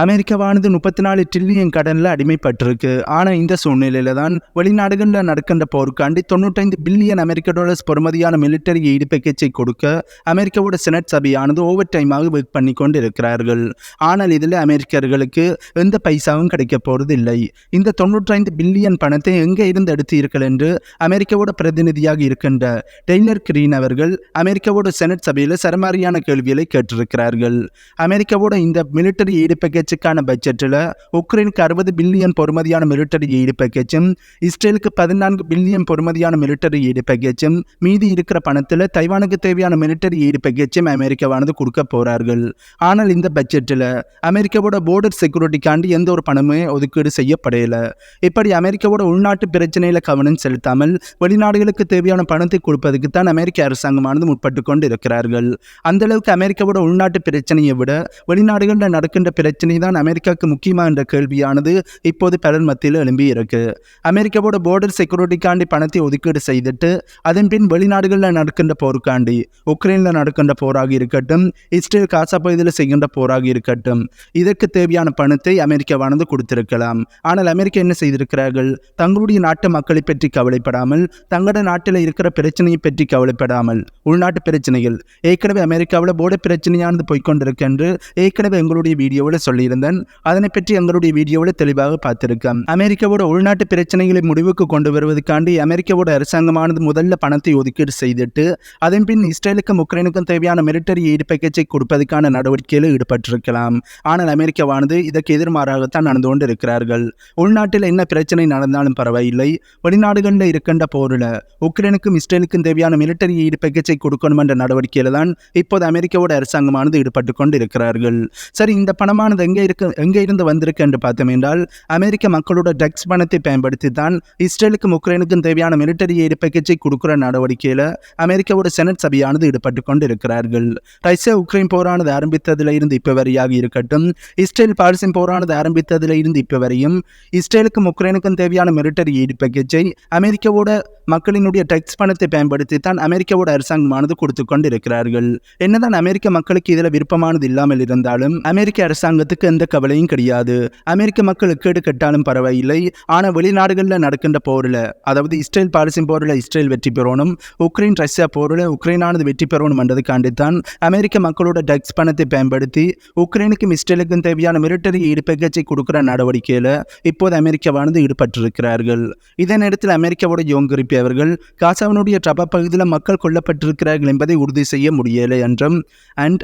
அமெரிக்காவானது முப்பத்தி நாலு ட்ரில்லியன் கடனில் அடிமைப்பட்டிருக்கு. ஆனால் இந்த சூழ்நிலையில தான் வெளிநாடுகளில் நடக்கின்ற போருக்காண்டி தொண்ணூற்றைந்து பில்லியன் அமெரிக்க டாலர்ஸ் பொறுமதியான மிலிட்டரி ஈடு பேக்கேஜை கொடுக்க அமெரிக்காவோட செனட் சபையானது ஓவர் டைமாக ஒர்க் பண்ணி கொண்டு இருக்கிறார்கள் ஆனால் இதில் அமெரிக்கர்களுக்கு எந்த பைசாவும் கிடைக்க போகிறது இல்லை இந்த தொண்ணூற்றைந்து பில்லியன் பணத்தை எங்கே இருந்து எடுத்தீர்கள் என்று அமெரிக்காவோட பிரதிநிதியாக இருக்கின்ற டெய்லர் கிரீன் அவர்கள் அமெரிக்காவோட செனட் சபையில் சரமாரியான கேள்விகளை கேட்டிருக்கிறார்கள். அமெரிக்காவோட இந்த மிலிட்டரி எய்டு பேக்கேஜுக்கான பட்ஜெட்டில் உக்ரைனுக்கு அறுபது பில்லியன் பொறுமதியான மிலிட்டரி எய்டு பேக்கேஜும் இஸ்ரேலுக்கு பதினான்கு பில்லியன் பொறுமதியான மிலிட்டரி எய்டு பேக்கேஜும் மீதி இருக்கிற பணத்தில் தைவானுக்கு தேவையான மிலிட்டரி எய்டு பேக்கேஜும் அமெரிக்காவானது கொடுக்க போகிறார்கள் ஆனால் இந்த பட்ஜெட்டில் அமெரிக்காவோட போர்டர் செக்யூரிட்டிக்காண்டி எந்த ஒரு பணமே ஒதுக்கீடு செய்யப்படையல இப்படி அமெரிக்காவோட உள்நாட்டு பிரச்சனையில் கவனம் செலுத்தாமல் வெளிநாடுகளுக்கு தேவையான பணத்தை கொடுப்பதற்கு தான் அமெரிக்க அரசாங்கமானது முற்பட்டு கொண்டு இருக்கிறார்கள் அந்த அளவுக்கு அமெரிக்காவோட உள்நாட்டு பிரச்சனையை விட வெளிநாடுகளில் நடக்கின்ற பிரச்சனை தான் அமெரிக்காவுக்கு முக்கியமா என்ற கேள்வியானது இப்போது பலர் மத்தியில் எழும்பி இருக்கு. அமெரிக்காவோட போர்டர் செக்யூரிட்டிக்காண்டி பணத்தை ஒதுக்கீடு செய்துட்டு அதன் பின் வெளிநாடுகளில் நடக்கின்ற போருக்காண்டி உக்ரைனில் நடக்கின்ற போராக இருக்கட்டும் இஸ்ரேல் காசா பகுதியில் செய்கின்ற போராக இருக்கட்டும் இதற்கு தேவையான பணத்தை அமெரிக்காவானது கொடுத்திருக்கலாம். ஆனால் அமெரிக்கா என்ன செய்திருக்கிறார்கள்? தங்களுடைய நாட்டு மக்களை பற்றி கவலைப்படாமல் தங்களோட நாட்டில் இருக்கிற பிரச்சனையை பற்றி கவலைப்படாமல் உள்நாட்டு பிரச்சனைகள். ஏற்கனவே அமெரிக்காவில் போர்டு பிரச்சனையானது போய்க்கொண்டிருக்கு என்று ஏற்கனவே எங்களுடைய வீடியோவில் சொல்லியிருந்தேன் அதனை பற்றி எங்களுடைய வீடியோவில் தெளிவாக பார்த்திருக்கேன். அமெரிக்காவோட உள்நாட்டு பிரச்சனைகளை முடிவுக்கு கொண்டு வருவதற்காண்டி அமெரிக்காவோட அரசாங்கமானது முதல்ல பணத்தை ஒதுக்கீடு செய்துட்டு அதன் பின் இஸ்ரேலுக்கும் உக்ரைனுக்கும் தேவையான மிலிட்டரி எய்டு பேக்கேஜை கொடுப்பதற்கான நடவடிக்கையில் ஈடுபட்டிருக்கலாம். ஆனால் அமெரிக்காவானது இதற்கு எதிர்மாறாகத்தான் நடந்து கொண்டு இருக்கிறார்கள் உள்நாட்டில் என்ன பிரச்சனை நடந்தாலும் பரவாயில்லை. வெளிநாடுகளில் இருக்கின்ற போரில் உக்ரைனுக்கும் இஸ்ரேலுக்கும் தேவையான மிலிட்டரி ஈடு பேக்கேஜை கொடுக்கணும் என்ற நடவடிக்கையில் தான் இப்போது அமெரிக்காவோட அரசாங்கமானது ஈடுபட்டு கொண்டு இருக்கிறார்கள் சரி இந்த பணமானது எங்கே இருக்கு எங்கே இருந்து வந்திருக்கு என்று பார்த்தோம் என்றால் அமெரிக்க மக்களோட டெக்ஸ் பணத்தை பயன்படுத்தி தான் இஸ்ரேலுக்கும் உக்ரைனுக்கும் தேவையான மிலிட்டரி எய்டு பேக்கேஜை கொடுக்குற நடவடிக்கையில் அமெரிக்காவோட செனட் சபையானது ஈடுபட்டு கொண்டு இருக்கிறார்கள் ரஷ்யா உக்ரைன் போரானது ஆரம்பித்ததில் இருந்து இப்போ வரையாக இருக்கட்டும் இஸ்ரேல் பாலஸ்தீன் போரானது ஆரம்பித்ததில் இருந்து இப்போ வரையும் இஸ்ரேலுக்கும் உக்ரைனுக்கும் தேவையான மிலிட்டரி எய்டு பேக்கேஜை அமெரிக்காவோட மக்களினுடைய டெக்ஸ் பணத்தை பயன்படுத்தி தான் அமெரிக்காவோட அரசாங்கமானது கொடுத்து கொண்டு இருக்கிறார்கள் என்னதான் அமெரிக்க மக்களுக்கு இதில் விருப்பமானது இல்லாமல் இருந்தாலும் அமெரிக்க அரசாங்கத்துக்கு எந்த கவலையும் கிடையாது. அமெரிக்க மக்கள் கேடு கட்டாலும் பரவாயில்லை. ஆனால் வெளிநாடுகளில் நடக்கின்ற போரில் அதாவது இஸ்ரேல் பாலிசின் போரில் இஸ்ரேல் வெற்றி பெறணும் உக்ரைன் ரஷ்யா போரில் உக்ரைனானது வெற்றி பெறணும் என்றதுக்காண்டித்தான் அமெரிக்க மக்களோட டக்ஸ் பணத்தை பயன்படுத்தி உக்ரைனுக்கும் இஸ்ரேலுக்கும் தேவையான மிலிட்டரி இடுப்பகச்சை கொடுக்குற நடவடிக்கையில் இப்போது அமெரிக்காவானது ஈடுபட்டிருக்கிறார்கள். இதே நேரத்தில் அமெரிக்காவோட யோங்கரிப்பி அவர்கள் காசாவினுடைய ட்ரபா பகுதியில் மக்கள் கொல்லப்பட்டிருக்கிறார்கள் என்பதை உறுதி செய்ய முடியலை என்றும் அண்ட்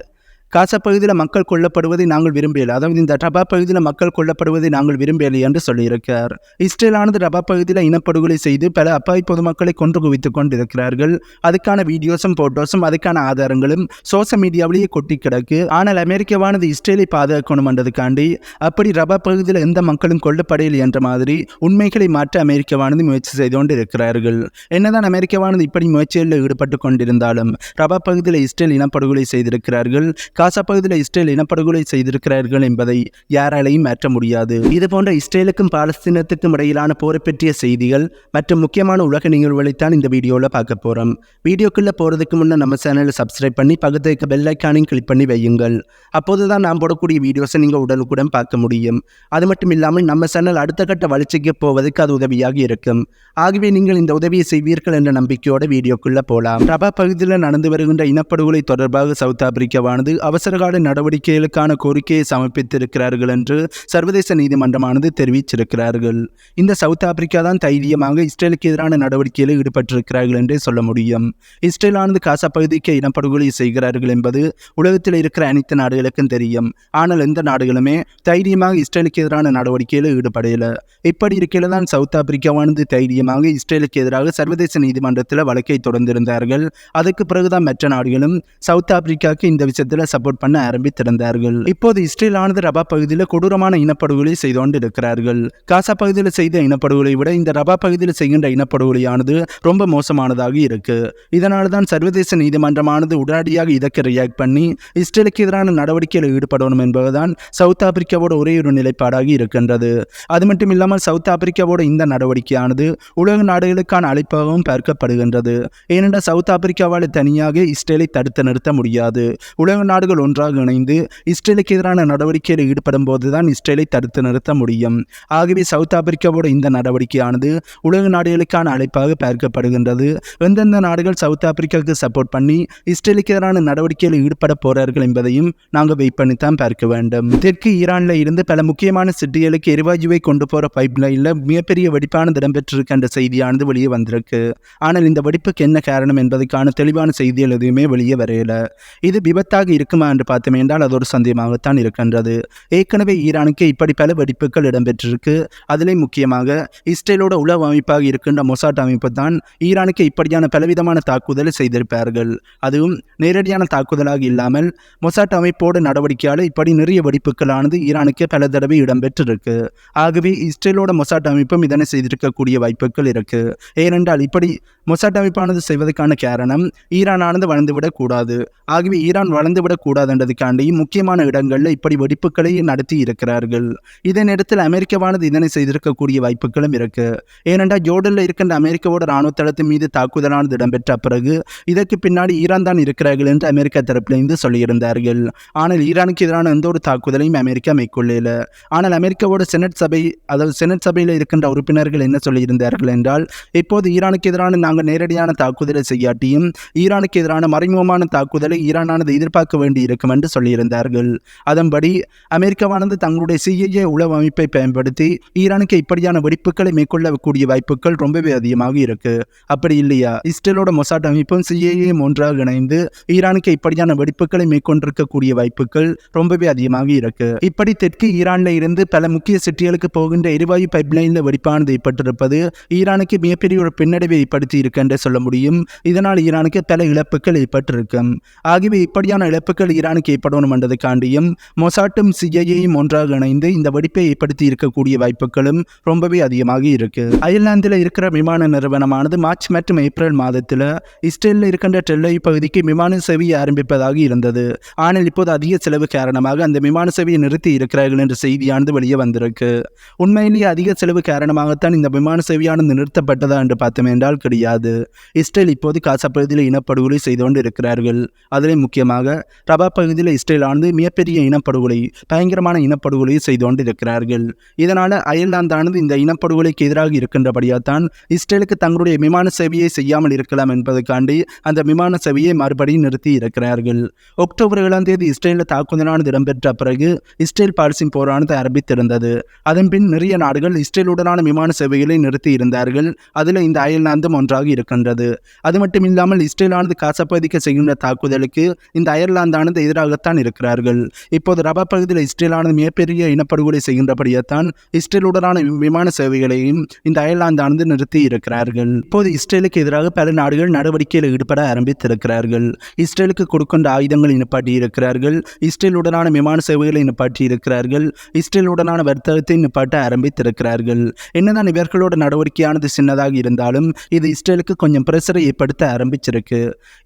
காசா பகுதியில் மக்கள் கொல்லப்படுவதை நாங்கள் விரும்பியலை அதாவது இந்த ரபா பகுதியில் மக்கள் கொல்லப்படுவதை நாங்கள் விரும்பியலை என்று சொல்லியிருக்கிறார். இஸ்ரேலானது ரபா பகுதியில் இனப்படுகொலை செய்து பல அப்பாவி பொதுமக்களை கொன்று குவித்துக் கொண்டிருக்கிறார்கள். அதுக்கான வீடியோஸும் போட்டோஸும் அதுக்கான ஆதாரங்களும் சோசியல் மீடியாவிலேயே கொட்டி கிடக்கு. ஆனால் அமெரிக்காவானது இஸ்ரேலை பாதுகாக்கணும் என்றதுக்காண்டி அப்படி ரபா பகுதியில் எந்த மக்களும் கொல்லப்படையில்லை என்ற மாதிரி உண்மைகளை மாற்ற அமெரிக்காவானது முயற்சி செய்து கொண்டு இருக்கிறார்கள் என்னதான் அமெரிக்காவானது இப்படி முயற்சிகளில் ஈடுபட்டு கொண்டிருந்தாலும் ரபா பகுதியில் இஸ்ரேல் இனப்படுகொலை செய்திருக்கிறார்கள். காசா பகுதியில் இஸ்ரேல் இனப்படுகொலை செய்திருக்கிறார்கள் என்பதை யாராலையும் மாற்ற முடியாது. இது போன்ற இஸ்ரேலுக்கும் பாலஸ்தீனத்துக்கும் இடையிலான போரை பற்றிய செய்திகள் மற்றும் முக்கியமான உலக நிகழ்வுகளைத்தான் இந்த வீடியோவில் பார்க்க போகிறோம் வீடியோக்குள்ளே போகிறதுக்கு முன்னே நம்ம சேனலை சப்ஸ்கிரைப் பண்ணி பக்கத்து இருக்க பெல் ஐக்கானையும் கிளிக் பண்ணி வையுங்கள். அப்போது தான் நாம் போடக்கூடிய வீடியோஸை நீங்கள் உடனுக்குடன் பார்க்க முடியும். அது மட்டும் இல்லாமல் நம்ம சேனல் அடுத்த கட்ட வளர்ச்சிக்கு போவதற்கு அது உதவியாக இருக்கும். ஆகவே நீங்கள் இந்த உதவியை செய்வீர்கள் என்ற நம்பிக்கையோட வீடியோக்குள்ளே போகலாம் ரபா பகுதியில் நடந்து வருகின்ற இனப்படுகொலை தொடர்பாக சவுத் ஆப்பிரிக்காவானது அவசரகால நடவடிக்கைகளுக்கான கோரிக்கையை சமர்ப்பித்திருக்கிறார்கள் என்று சர்வதேச நீதிமன்றமானது தெரிவிச்சிருக்கிறார்கள் இந்த சவுத் ஆப்பிரிக்கா தான் தைரியமாக இஸ்ரேலுக்கு எதிரான நடவடிக்கையில் ஈடுபட்டிருக்கிறார்கள் என்றே சொல்ல முடியும். இஸ்ரேலானது காசா பகுதிக்கு இனப்படுகொலை செய்கிறார்கள் என்பது உலகத்தில் இருக்கிற அனைத்து நாடுகளுக்கும் தெரியும். ஆனால் எந்த நாடுகளுமே தைரியமாக இஸ்ரேலுக்கு எதிரான நடவடிக்கையில் ஈடுபடையில இப்படி இருக்கையில் தான் சவுத் ஆப்பிரிக்காவானது தைரியமாக இஸ்ரேலுக்கு எதிராக சர்வதேச நீதிமன்றத்தில் வழக்கை தொடர்ந்திருந்தார்கள். அதற்கு பிறகுதான் மற்ற நாடுகளும் சவுத் ஆப்பிரிக்காவுக்கு இந்த விஷயத்தில் சப்போர்ட் பண்ண ஆரம்பித்திருந்தார்கள். இப்போது இஸ்ரேலானது ரபா பகுதியில் கொடூரமான இனப்படுகொலை செய்து கொண்டிருக்கிறார்கள் காசா பகுதியில் செய்த இனப்படுகொலை விட இந்த ரபா பகுதியில் செய்கின்ற இனப்படுகொலையானது ரொம்ப மோசமானதாக இருக்கு. இதனால தான் சர்வதேச நீதிமன்றமானது உடனடியாக இதற்கு ரியாக்ட் பண்ணி இஸ்ரேலுக்கு எதிரான நடவடிக்கையில் ஈடுபடணும் என்பதுதான் சவுத் ஆப்பிரிக்காவோட ஒரே ஒரு நிலைப்பாடாக இருக்கின்றது. அது மட்டும் இல்லாமல் சவுத் ஆப்பிரிக்காவோட இந்த நடவடிக்கையானது உலக நாடுகளுக்கான அழைப்பாகவும் பார்க்கப்படுகின்றது. ஏனென்றால் சவுத் ஆப்பிரிக்காவால் தனியாக இஸ்ரேலை தடுத்து நிறுத்த முடியாது. உலக நாடுகள் நாடுகள் ஒன்றாக இணைந்து இஸ்ரேலுக்கு எதிரான நடவடிக்கையில் ஈடுபடும் போதுதான் இஸ்ரேலை தடுத்து நிறுத்த முடியும். ஆகவே சவுத் ஆப்பிரிக்காவோட இந்த நடவடிக்கையானது உலக நாடுகளுக்கான அழைப்பாக பார்க்கப்படுகின்றது. எந்தெந்த நாடுகள் சவுத் ஆப்பிரிக்காவுக்கு சப்போர்ட் பண்ணி இஸ்ரேலுக்கு எதிரான நடவடிக்கையில் ஈடுபட போறார்கள் என்பதையும் நாங்கள் வெயிட் பண்ணித்தான் பார்க்க வேண்டும். தெற்கு ஈரானில் இருந்து பல முக்கியமான சிட்டிகளுக்கு எரிவாயுவை கொண்டு போகிற பைப் லைனில் மிகப்பெரிய வெடிப்பானது இடம்பெற்றிருக்கின்ற செய்தியானது வெளியே வந்திருக்கு. ஆனால் இந்த வெடிப்புக்கு என்ன காரணம் என்பதற்கான தெளிவான செய்திகள் எதுவுமே வெளியே வரையலை இது விபத்தாக இருக்கும் என்று பார்த்தோம் என்றால் அது ஒரு சந்தேகமாகத்தான் இருக்கின்றது. ஏற்கனவே ஈரானுக்கு இப்படி பல வெடிப்புகள் இடம்பெற்றிருக்கு. அதிலே முக்கியமாக இஸ்ரேலோட உளவு அமைப்பாக இருக்கின்ற மொசாட் அமைப்பு தான் ஈரானுக்கு இப்படியான பலவிதமான தாக்குதலை செய்திருப்பார்கள். அதுவும் நேரடியான தாக்குதலாக இல்லாமல் மொசாட் அமைப்போட நடவடிக்கையால் இப்படி நிறைய வெடிப்புகளானது ஈரானுக்கு பல தடவை இடம்பெற்றிருக்கு. ஆகவே இஸ்ரேலோட மொசாட் அமைப்பும் இதனை செய்திருக்கக்கூடிய வாய்ப்புகள் இருக்கு. ஏனென்றால் இப்படி மொசாட் அமைப்பானது செய்வதற்கான காரணம் ஈரானானது வளர்ந்துவிடக்கூடாது ஆகவே ஈரான் வளர்ந்துவிடக்கூடாது கூடாதுன்றதுக்காண்டி முக்கியமான இடங்களில் இப்படி வெடிப்புகளை நடத்தி இருக்கிறார்கள். இதே நேரத்தில் அமெரிக்காவானது இதனை செய்திருக்கக்கூடிய வாய்ப்புகளும் இருக்கு. ஏனென்றால் ஜோர்டனில் இருக்கின்ற அமெரிக்காவோட ராணுவ தளத்தின் மீது தாக்குதலானது இடம்பெற்ற பிறகு இதற்கு பின்னாடி ஈரான் தான் இருக்கிறார்கள் என்று அமெரிக்கா தரப்பிலிருந்து சொல்லியிருந்தார்கள். ஆனால் ஈரானுக்கு எதிரான எந்த ஒரு தாக்குதலையும் அமெரிக்கா மேற்கொள்ளல. ஆனால் அமெரிக்காவோட செனட் சபை அதாவது செனட் சபையில் இருக்கின்ற உறுப்பினர்கள் என்ன சொல்லியிருந்தார்கள் என்றால் இப்போது ஈரானுக்கு எதிரான நாங்கள் நேரடியான தாக்குதலை செய்யாட்டியும் ஈரானுக்கு எதிரான மறைமுகமான தாக்குதலை ஈரானானது எதிர்பார்க்க வேண்டும் இருக்கும் என்று சொல்லியிருந்தார்கள். அதன்படி அமெரிக்காவானது தங்களுடைய சிஐஏ உளவு அமைப்பை பயன்படுத்தி ஈரானுக்கு இப்படியான வெடிப்புகளை மேற்கொள்ளக்கூடிய வாய்ப்புகள் ரொம்பவே அதிகமாக இருக்கு. அப்படி இல்லையா? இஸ்ரேலோட மொசாட் அமைப்பும் சிஐஏ ஒன்றாக இணைந்து ஈரானுக்கு இப்படியான வெடிப்புகளை மேற்கொண்டிருக்கக்கூடிய வாய்ப்புகள் ரொம்பவே அதிகமாக இருக்கு. இப்படி தெற்கு ஈரான்ல இருந்து பல முக்கிய சிட்டிகளுக்கு போகின்ற எரிவாயு பைப்லைன்ல வெடிப்பானது ஏற்பட்டிருப்பது ஈரானுக்கு மிகப்பெரிய ஒரு பின்னடைவை ஏற்படுத்தி இருக்கு என்று சொல்ல முடியும். இதனால் ஈரானுக்கு பல இழப்புகள் ஏற்பட்டிருக்கும். ஆகியவை இப்படியான இழப்புகள் ஈரானுக்கு ஏற்படணும் என்றதுக்காண்டியும் மொசாட்டும் சிஐஏயும் ஒன்றாக இணைந்து இந்த வெடிப்பை ஏற்படுத்தி இருக்கக்கூடிய வாய்ப்புகளும் ரொம்பவே அதிகமாக இருக்கு. அயர்லாந்தில் இருக்கிற விமான நிறுவனமானது மார்ச் மற்றும் ஏப்ரல் மாதத்தில் இஸ்ரேலில் இருக்கின்ற டெல்லை பகுதிக்கு விமான சேவையை ஆரம்பிப்பதாக இருந்தது. ஆனால் இப்போது அதிக செலவு காரணமாக அந்த விமான சேவையை நிறுத்தி இருக்கிறார்கள் என்ற செய்தியானது வெளியே வந்திருக்கு. உண்மையிலேயே அதிக செலவு காரணமாகத்தான் இந்த விமான சேவையானது நிறுத்தப்பட்டதா என்று பார்த்தோம் என்றால் கிடையாது. இஸ்ரேல் இப்போது காசா பகுதியில் இனப்படுகொலை செய்து கொண்டு இருக்கிறார்கள். அதிலே முக்கியமாக ரபா பகுதியில் இஸ்ரேலானது மிகப்பெரிய இனப்படுகொலை பயங்கரமான இனப்படுகொலை செய்து கொண்டு இருக்கிறார்கள் இதனால் அயர்லாந்தானது இந்த இனப்படுகொலைக்கு எதிராக இருக்கின்றபடியாக தான் இஸ்ரேலுக்கு தங்களுடைய விமான சேவையை செய்யாமல் இருக்கலாம் என்பதற்காண்டி அந்த விமான சேவையை மறுபடியும் நிறுத்தி இருக்கிறார்கள். அக்டோபர் ஏழாம் தேதி இஸ்ரேலில் தாக்குதலானது இடம்பெற்ற பிறகு இஸ்ரேல் பாலிசின் போரானது ஆரம்பித்திருந்தது. அதன் பின் நிறைய நாடுகள் இஸ்ரேலுடனான விமான சேவைகளை நிறுத்தி இருந்தார்கள். அதில் இந்த அயர்லாந்தும் ஒன்றாக இருக்கின்றது. அது மட்டும் இல்லாமல் இஸ்ரேலானது காசப்பதிக்க செய்கின்ற தாக்குதலுக்கு இந்த அயர்லாந்து இஸ்ரேலானது எதிராகத்தான் இருக்கிறார்கள். இப்போது ரபா பகுதியில் இஸ்ரேலானது மிகப்பெரிய இனப்படுகொலை செய்கின்றபடியத்தான் இஸ்ரேலுடனான விமான சேவைகளையும் இந்த அயர்லாந்தானது நிறுத்தி இருக்கிறார்கள். இப்போது இஸ்ரேலுக்கு எதிராக பல நாடுகள் நடவடிக்கையில் ஈடுபட ஆரம்பித்திருக்கிறார்கள். இஸ்ரேலுக்கு கொடுக்கின்ற ஆயுதங்களை நிப்பாட்டி இருக்கிறார்கள் இஸ்ரேலுடனான விமான சேவைகளை நிப்பாட்டி இருக்கிறார்கள் இஸ்ரேலுடனான வர்த்தகத்தை நிப்பாட்ட ஆரம்பித்திருக்கிறார்கள். என்னதான் இவர்களோட நடவடிக்கையானது சின்னதாக இருந்தாலும் இது இஸ்ரேலுக்கு கொஞ்சம் பிரஷரை ஏற்படுத்த ஆரம்பிச்சிருக்கு.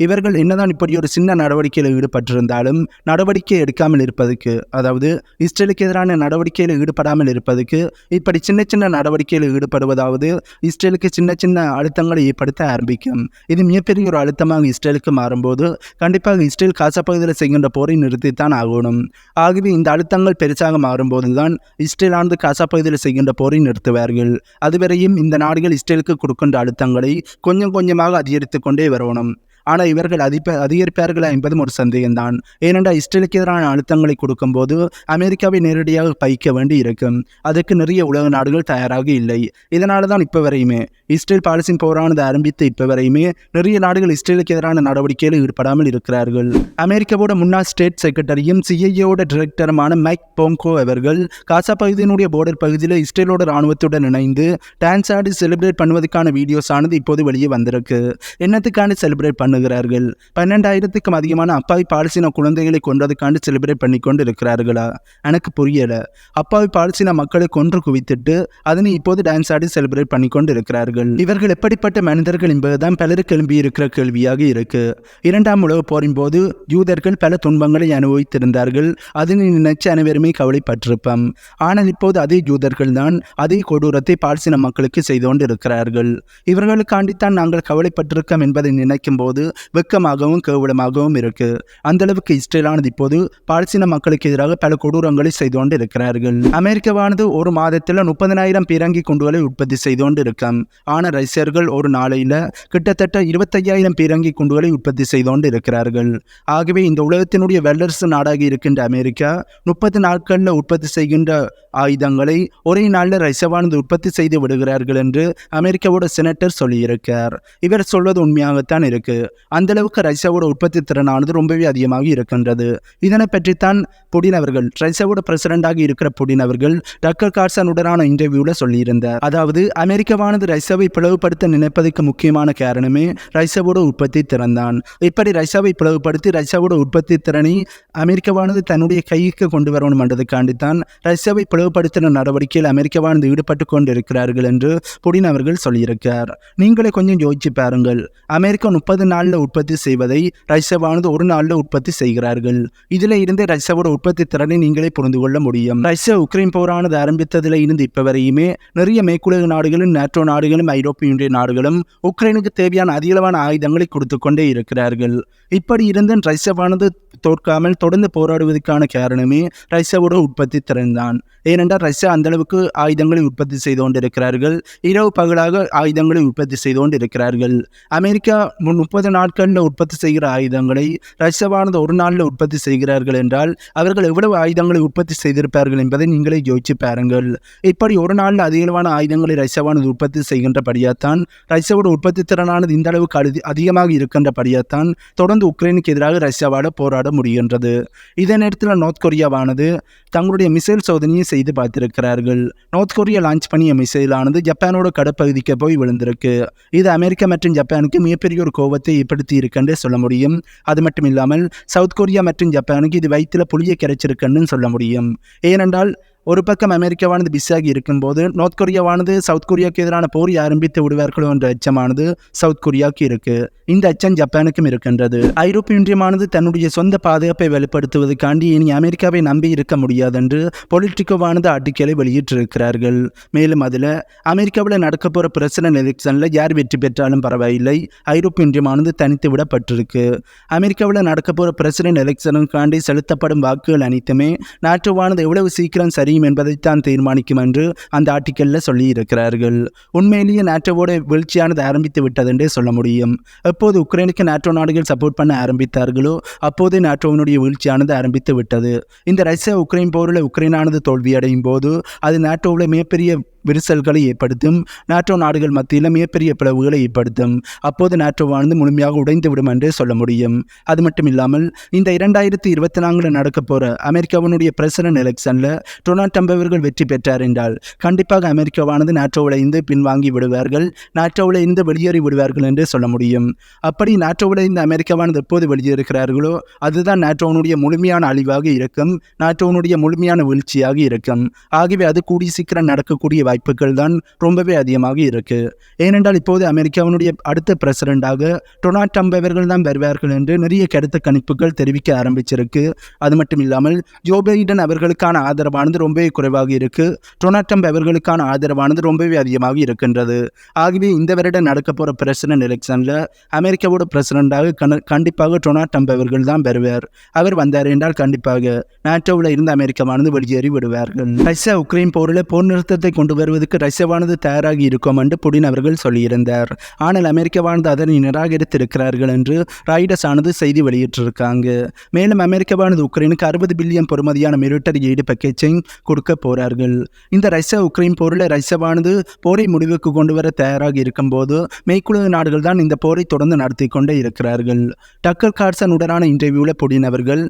இவர்கள் என்னதான் இப்படி ஒரு சின்ன நடவடிக்கையில் ஈடுபட்டிருந்தாலும் இருந்தாலும் நடவடிக்கை எடுக்காமல் இருப்பதுக்கு அதாவது இஸ்ரேலுக்கு எதிரான நடவடிக்கையில் ஈடுபடாமல் இருப்பதுக்கு இப்படி சின்ன சின்ன நடவடிக்கையில் ஈடுபடுவதாவது இஸ்ரேலுக்கு சின்ன சின்ன அழுத்தங்களை ஏற்படுத்த ஆரம்பிக்கும். இது மிகப்பெரிய ஒரு அழுத்தமாக இஸ்ரேலுக்கு மாறும்போது கண்டிப்பாக இஸ்ரேல் காசா பகுதியில் செய்கின்ற போரை நிறுத்தித்தான் ஆகணும். ஆகவே இந்த அழுத்தங்கள் பெருசாக மாறும்போது தான் இஸ்ரேலானது காசா பகுதியில் செய்கின்ற போரை நிறுத்துவார்கள். அதுவரையும் இந்த நாடுகள் இஸ்ரேலுக்கு கொடுக்கின்ற அழுத்தங்களை கொஞ்சம் கொஞ்சமாக அதிகரித்து கொண்டே வரணும். ஆனால் இவர்கள் அதிப அதிகரிப்பார்களா என்பதும் ஒரு சந்தேகம்தான். ஏனென்றால் இஸ்ரேலுக்கு எதிரான அழுத்தங்களை கொடுக்கும்போது அமெரிக்காவை நேரடியாக பயிக்க வேண்டி இருக்கும். அதற்கு நிறைய உலக நாடுகள் தயாராக இல்லை. இதனால தான் இப்போ வரையுமே இஸ்ரேல் பாலஸ்தீன் போரானது ஆரம்பித்து இப்போ வரையுமே நிறைய நாடுகள் இஸ்ரேலுக்கு எதிரான நடவடிக்கையில் ஈடுபடாமல் இருக்கிறார்கள். அமெரிக்காவோட முன்னாள் ஸ்டேட் செக்ரட்டரியும் சிஐஏவோட டிரெக்டருமான மைக் போங்கோ அவர்கள் காசா பகுதியினுடைய போர்டர் பகுதியில் இஸ்ரேலோட ராணுவத்துடன் இணைந்து டான்ஸ் ஆடி செலிப்ரேட் பண்ணுவதற்கான வீடியோஸ் ஆனது இப்போது வெளியே வந்திருக்கு. என்னத்துக்கான செலிப்ரேட் பண்ண பண்ணுகிறார்கள் பன்னெண்டாயிரத்துக்கும் அதிகமான அப்பாவி பாலஸ்தீன குழந்தைகளை கொன்றதுக்காண்டு செலிப்ரேட் பண்ணி கொண்டு இருக்கிறார்களா எனக்கு புரியல. அப்பாவி பாலஸ்தீன மக்களை கொன்று குவித்துட்டு அதனை இப்போது டான்ஸ் ஆடி செலிப்ரேட் பண்ணி கொண்டு இருக்கிறார்கள் இவர்கள் எப்படிப்பட்ட மனிதர்கள் என்பதுதான் பலருக்கு எழும்பி இருக்கிற கேள்வியாக இருக்கு. இரண்டாம் உலக போரின் போது யூதர்கள் பல துன்பங்களை அனுபவித்திருந்தார்கள். அதனை நினைச்சு அனைவருமே கவலைப்பட்டிருப்போம். ஆனால் இப்போது அதே யூதர்கள் தான் அதே கொடூரத்தை பாலசீன மக்களுக்கு செய்து கொண்டு இருக்கிறார்கள் இவர்களுக்காண்டித்தான் நாங்கள் கவலைப்பட்டிருக்கோம் என்பதை நினைக்கும் போது பார்க்கும்போது வெக்கமாகவும் கேவலமாகவும் இருக்கு. அந்த அளவுக்கு இஸ்ரேலானது இப்போது பாலஸ்தீன மக்களுக்கு எதிராக பல கொடூரங்களை செய்து கொண்டு இருக்கிறார்கள் அமெரிக்காவானது ஒரு மாதத்தில் முப்பதனாயிரம் பீரங்கி குண்டுகளை உற்பத்தி செய்து கொண்டு இருக்கும் ஆனால் ரஷ்யர்கள் ஒரு நாளையில் கிட்டத்தட்ட இருபத்தையாயிரம் பீரங்கி குண்டுகளை உற்பத்தி செய்து கொண்டு இருக்கிறார்கள் ஆகவே இந்த உலகத்தினுடைய வல்லரசு நாடாக இருக்கின்ற அமெரிக்கா முப்பது நாட்களில் உற்பத்தி செய்கின்ற ஆயுதங்களை ஒரே நாளில் ரசவானது உற்பத்தி செய்து விடுகிறார்கள் என்று அமெரிக்காவோட செனட்டர் சொல்லியிருக்கார். இவர் சொல்வது உண்மையாகத்தான் இருக்கு. அந்த அளவுக்கு ரஷ்யாவோட உற்பத்தி திறனானது ரொம்பவே அதிகமாக இருக்கின்றது. இதனை பற்றித்தான் புடின் அவர்கள் ரைசாவோட பிரசிடண்டாக இருக்கிற புடின் அவர்கள் டக்கர் கார்சனுடனான இன்டர்வியூவில் சொல்லியிருந்தார். அதாவது அமெரிக்காவானது ரைசாவை பிளவுபடுத்த நினைப்பதற்கு முக்கியமான காரணமே ரஷ்யாவோட உற்பத்தி திறன் தான் இப்படி ரஷ்யாவை பிளவுபடுத்தி ரஷ்யாவோட உற்பத்தி திறனை அமெரிக்காவானது தன்னுடைய கைக்கு கொண்டு வரணும் என்றதுக்காண்டித்தான் ரஷ்யாவை பிளவுபடுத்தின நடவடிக்கையில் அமெரிக்காவானது ஈடுபட்டு கொண்டிருக்கிறார்கள் என்று புடின் அவர்கள் சொல்லியிருக்கார். நீங்களே கொஞ்சம் யோசிச்சு பாருங்கள். அமெரிக்கா முப்பது நாள் நாளில் உற்பத்தி செய்வதை ரஷ்யாவானது ஒரு நாளில் உற்பத்தி செய்கிறார்கள். இதில் இருந்து ரஷ்யாவோட உற்பத்தி திறனை நீங்களே புரிந்து கொள்ள முடியும். ரஷ்யா உக்ரைன் போரானது ஆரம்பித்ததில் இருந்து இப்போ வரையுமே நிறைய மேற்குலக நாடுகளும் நேட்டோ நாடுகளும் ஐரோப்பிய யூனிய நாடுகளும் உக்ரைனுக்கு தேவையான அதிகளவான ஆயுதங்களை கொடுத்து கொண்டே இருக்கிறார்கள். இப்படி இருந்தும் ரஷ்யாவானது தோற்காமல் தொடர்ந்து போராடுவதற்கான காரணமே ரஷ்யாவோட உற்பத்தி திறன் தான். ஏனென்றால் ரஷ்யா அந்த அளவுக்கு ஆயுதங்களை உற்பத்தி செய்து கொண்டிருக்கிறார்கள். இரவு பகலாக ஆயுதங்களை உற்பத்தி செய்து கொண்டிருக்கிறார்கள். அமெரிக்கா முன் முப்பது நாட்களில் உற்பத்தி செய்கிற ஆயுதங்களை ரஷ்யாவானது ஒரு நாளில் உற்பத்தி செய்கிறார்கள் என்றால் அவர்கள் எவ்வளவு ஆயுதங்களை உற்பத்தி செய்திருப்பார்கள் என்பதை நீங்களே யோசிச்சு பாருங்கள். இப்படி ஒரு நாளில் அதிகளவான ஆயுதங்களை ரஷ்யாவானது உற்பத்தி செய்கின்றபடியாத்தான் ரஷ்யாவோட உற்பத்தி திறனானது இந்த அளவுக்கு அதி அதிகமாக இருக்கின்றபடியாத்தான் தொடர்ந்து உக்ரைனுக்கு எதிராக ரஷ்யாவால் போராட முடிகின்றது. இதே நேரத்தில் நார்த் கொரியாவானது தங்களுடைய மிசைல் சோதனையை செய்து பார்த்திருக்கிறார்கள். நார்த் கொரியா லான்ச் பண்ணிய மிசைலானது ஜப்பானோட கடற்பகுதிக்கு போய் விழுந்திருக்கு. இது அமெரிக்கா மற்றும் ஜப்பானுக்கு மிகப்பெரிய ஒரு கோபத்தை ஏற்படுத்தி இருக்குன்னு சொல்ல முடியும். அது மட்டும் இல்லாமல் சவுத் கொரியா மற்றும் ஜப்பானுக்கு இது வயிற்றில் புளியை கிடைச்சிருக்குன்னு சொல்ல முடியும். ஏனென்றால் ஒரு பக்கம் அமெரிக்காவானது பிஸியாகி இருக்கும்போது நார்த் கொரியாவானது சவுத் கொரியாவுக்கு எதிரான போரை ஆரம்பித்து விடுவார்களோ என்ற அச்சமானது சவுத் கொரியாவுக்கு இருக்கு. இந்த அச்சம் ஜப்பானுக்கும் இருக்கின்றது. ஐரோப்பிய ஒன்றியமானது தன்னுடைய சொந்த பாதுகாப்பை வெளிப்படுத்துவதற்காண்டி இனி அமெரிக்காவை நம்பி இருக்க முடியாது என்று பொலிட்டிக்கோவானது ஆர்டிக்கலை வெளியிட்டிருக்கிறார்கள். மேலும் அதில் அமெரிக்காவில் நடக்க போகிற பிரசிடன்ட் எலெக்ஷனில் யார் வெற்றி பெற்றாலும் பரவாயில்லை. ஐரோப்பிய ஒன்றியமானது தனித்து விடப்பட்டிருக்கு. அமெரிக்காவில் நடக்க போகிற பிரசிடன்ட் எலெக்ஷனுக்காண்டி செலுத்தப்படும் வாக்குகள் அனைத்துமே நாட்டோவானது எவ்வளவு சீக்கிரம் சரி முடியும் என்பதைத்தான் தீர்மானிக்கும் என்று அந்த ஆர்டிக்கலில் சொல்லியிருக்கிறார்கள். உண்மையிலேயே நேட்டோவோட வீழ்ச்சியானது ஆரம்பித்து விட்டதென்றே சொல்ல முடியும். எப்போது உக்ரைனுக்கு நேட்டோ நாடுகள் சப்போர்ட் பண்ண ஆரம்பித்தார்களோ அப்போதே நேட்டோவினுடைய வீழ்ச்சியானது ஆரம்பித்து விட்டது. இந்த ரஷ்யா உக்ரைன் போரில் உக்ரைனானது தோல்வியடையும் போது அது நாட்டோவில் மிகப்பெரிய விரிசல்களை ஏற்படுத்தும். நாட்டோ நாடுகள் மத்தியில் மிகப்பெரிய பிளவுகளை ஏற்படுத்தும். அப்போது நாட்டோவானது முழுமையாக உடைந்து விடும் என்றே சொல்ல முடியும். அது மட்டும் இல்லாமல் இந்த இரண்டாயிரத்தி இருபத்தி நான்கில் நடக்க போகிற அமெரிக்காவினுடைய பிரசிடன்ட் எலெக்ஷனில் டொனால்ட் ட்ரம்ப் அவர்கள் வெற்றி பெற்றார் என்றால் கண்டிப்பாக அமெரிக்காவானது நாட்டோவில் இருந்து பின்வாங்கி விடுவார்கள் நாட்டோவில் இருந்து வெளியேறி விடுவார்கள் என்று சொல்ல முடியும். அப்படி நாட்டோவில் இருந்து அமெரிக்காவானது எப்போது வெளியேறுகிறார்களோ அதுதான் நாட்டோனுடைய முழுமையான அழிவாக இருக்கும் நாட்டோனுடைய முழுமையான வீழ்ச்சியாக இருக்கும். ஆகவே அது கூடிய சீக்கிரம் நடக்கக்கூடிய வாய்ப்புகள் தான் ரொம்பவே அதிகமாக இருக்கு. ஏனென்றால் இப்போது அமெரிக்காவினுடைய அடுத்த பிரசிடண்டாக டொனால்ட் ட்ரம்ப் அவர்கள் தான் வருவார்கள் என்று நிறைய கருத்து கணிப்புகள் தெரிவிக்க ஆரம்பிச்சிருக்கு. அது மட்டும் இல்லாமல் ஜோ பைடன் அவர்களுக்கான ஆதரவானது ரொம்பவே குறைவாக இருக்கு. டொனால்ட் ட்ரம்ப் அவர்களுக்கான ஆதரவானது ரொம்பவே அதிகமாக இருக்கின்றது. ஆகவே இந்த வருடம் நடக்க போகிற பிரசிடன்ட் எலெக்ஷனில் அமெரிக்காவோட பிரசிடண்டாக கண்டிப்பாக டொனால்ட் ட்ரம்ப் அவர்கள் தான் வருவார். அவர் வந்தார் என்றால் கண்டிப்பாக நாட்டோவில் இருந்து அமெரிக்காவானது வெளியேறி விடுவார்கள். ரஷ்யா உக்ரைன் போரில் போர் நிறுத்தத்தை கொண்டு வருவதற்கு ரஷ்யாவானது தயாராகி இருக்கும் என்று புடின் அவர்கள் சொல்லியிருந்தார். ஆனால் அமெரிக்காவானது அதனை நிராகரித்திருக்கிறார்கள் என்று ராய்டஸ் ஆனது செய்தி வெளியிட்டிருக்காங்க. மேலும் அமெரிக்காவானது உக்ரைனுக்கு அறுபது பில்லியன் பொறுமதியான மிலிட்டரி எய்டு பேக்கேஜை கொடுக்க போறார்கள். இந்த ரஷ்யா உக்ரைன் போரில் ரஷ்யாவானது போரை முடிவுக்கு கொண்டு வர தயாராக இருக்கும்போது மேற்குலக நாடுகள் தான் இந்த போரை தொடர்ந்து நடத்தி கொண்டே இருக்கிறார்கள். டக்கர் கார்சன் உடனான இன்டர்வியூவில் புடின் அவர்கள்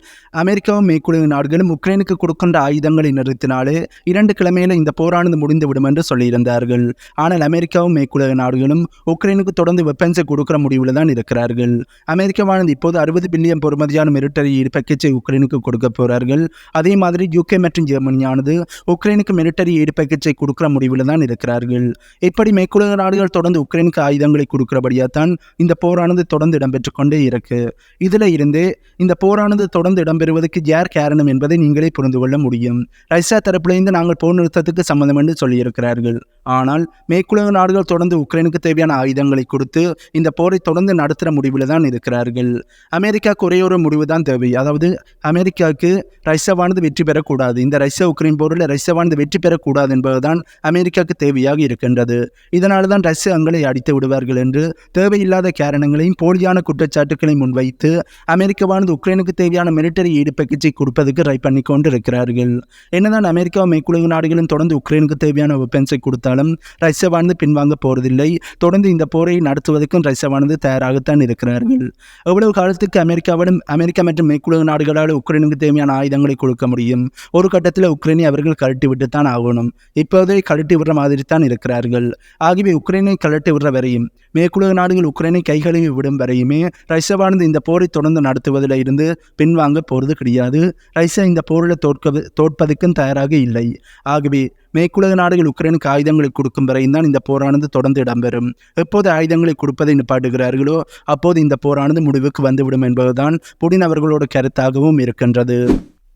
அமெரிக்காவும் மேற்குலக நாடுகளும் உக்ரைனுக்கு கொடுக்கின்ற ஆயுதங்களை நிறுத்தினாலே இரண்டு கிழமையில இந்த போரானது முடிந்துவிடும் வேண்டும் என்று சொல்லியிருந்தார்கள். ஆனால் அமெரிக்காவும் மேற்குலக நாடுகளும் உக்ரைனுக்கு தொடர்ந்து வெப்பன்ஸை கொடுக்கிற முடிவில் தான் இருக்கிறார்கள். அமெரிக்காவானது இப்போது அறுபது பில்லியன் பொறுமதியான மிலிட்டரி பேக்கேஜை உக்ரைனுக்கு கொடுக்க போகிறார்கள் அதே மாதிரி யூகே மற்றும் ஜெர்மனியானது உக்ரைனுக்கு மிலிட்டரி எய்டு பேக்கேஜை கொடுக்கிற முடிவில் தான் இருக்கிறார்கள். இப்படி மேற்குலக நாடுகள் தொடர்ந்து உக்ரைனுக்கு ஆயுதங்களை கொடுக்கிறபடியா தான் இந்த போரானது தொடர்ந்து இடம்பெற்று கொண்டே இருக்கு. இதில் இருந்தே இந்த போரானது தொடர்ந்து இடம்பெறுவதற்கு யார் காரணம் என்பதை நீங்களே புரிந்து கொள்ள முடியும். ரஷ்யா தரப்பிலிருந்து நாங்கள் போர் நிறுத்தத்துக்கு சம்மந்தம் என்று கொண்டிருக்கிறார்கள். ஆனால் மேற்குலக நாடுகள் தொடர்ந்து உக்ரைனுக்கு தேவையான ஆயுதங்களை கொடுத்து இந்த போரை தொடர்ந்து நடத்துகிற முடிவில் தான் இருக்கிறார்கள். அமெரிக்கா ஒரே முடிவு தான் தேவை. அதாவது அமெரிக்காவுக்கு ரஷ்யாவானது வெற்றி பெறக்கூடாது. இந்த ரஷ்யா உக்ரைன் போரில் ரஷ்யாவானது வெற்றி பெறக்கூடாது என்பதுதான் அமெரிக்காவுக்கு தேவையாக இருக்கின்றது. இதனால் தான் ரஷ்யா அங்களை அடித்து விடுவார்கள் என்று தேவையில்லாத காரணங்களையும் போலியான குற்றச்சாட்டுக்களை முன்வைத்து அமெரிக்காவானது உக்ரைனுக்கு தேவையான மிலிட்டரி ஈடு பேக்கேஜை கொடுப்பதற்கு ட்ரை பண்ணி கொண்டு இருக்கிறார்கள் என்னதான் அமெரிக்கா மேற்குலக நாடுகளும் தொடர்ந்து உக்ரைனுக்கு தேவையான வெப்பன்ஸை கொடுத்தாலும் ரஷ்யாவானது பின்வாங்க போவதில்லை தொடர்ந்து இந்த போரை நடத்துவதற்கும் ரஷ்யாவானது தயாராகத்தான் இருக்கிறார்கள். எவ்வளவு காலத்துக்கு அமெரிக்காவிடம் அமெரிக்கா மற்றும் மேற்குலக நாடுகளால் உக்ரைனுக்கு தேவையான ஆயுதங்களை கொடுக்க முடியும்? ஒரு கட்டத்தில் உக்ரைனை அவர்கள் கழட்டி விட்டுத்தான் ஆகணும். இப்போதே கழட்டி விடுற மாதிரி தான் இருக்கிறார்கள். ஆகவே உக்ரைனை கழட்டி விடுற வரையும் மேற்குலக நாடுகள் உக்ரைனை கைகழுவி விடும் வரையுமே ரஷ்யாவானது இந்த போரை தொடர்ந்து நடத்துவதில் இருந்து பின்வாங்க போகிறது கிடையாது. ரஷ்யா இந்த போரில் தோற்க தோற்பதற்கும் தயாராக இல்லை. ஆகவே மேற்குலக நாடுகள் உக்ரைனுக்கு ஆயுதங்களை கொடுக்கும் வரையும் தான் இந்த போரானது தொடர்ந்து இடம்பெறும். எப்போது ஆயுதங்களை கொடுப்பதை நிப்பாட்டுகிறார்களோ அப்போது இந்த போரானது முடிவுக்கு வந்துவிடும் என்பதுதான் புடின் அவர்களோட கருத்தாகவும் இருக்கின்றது.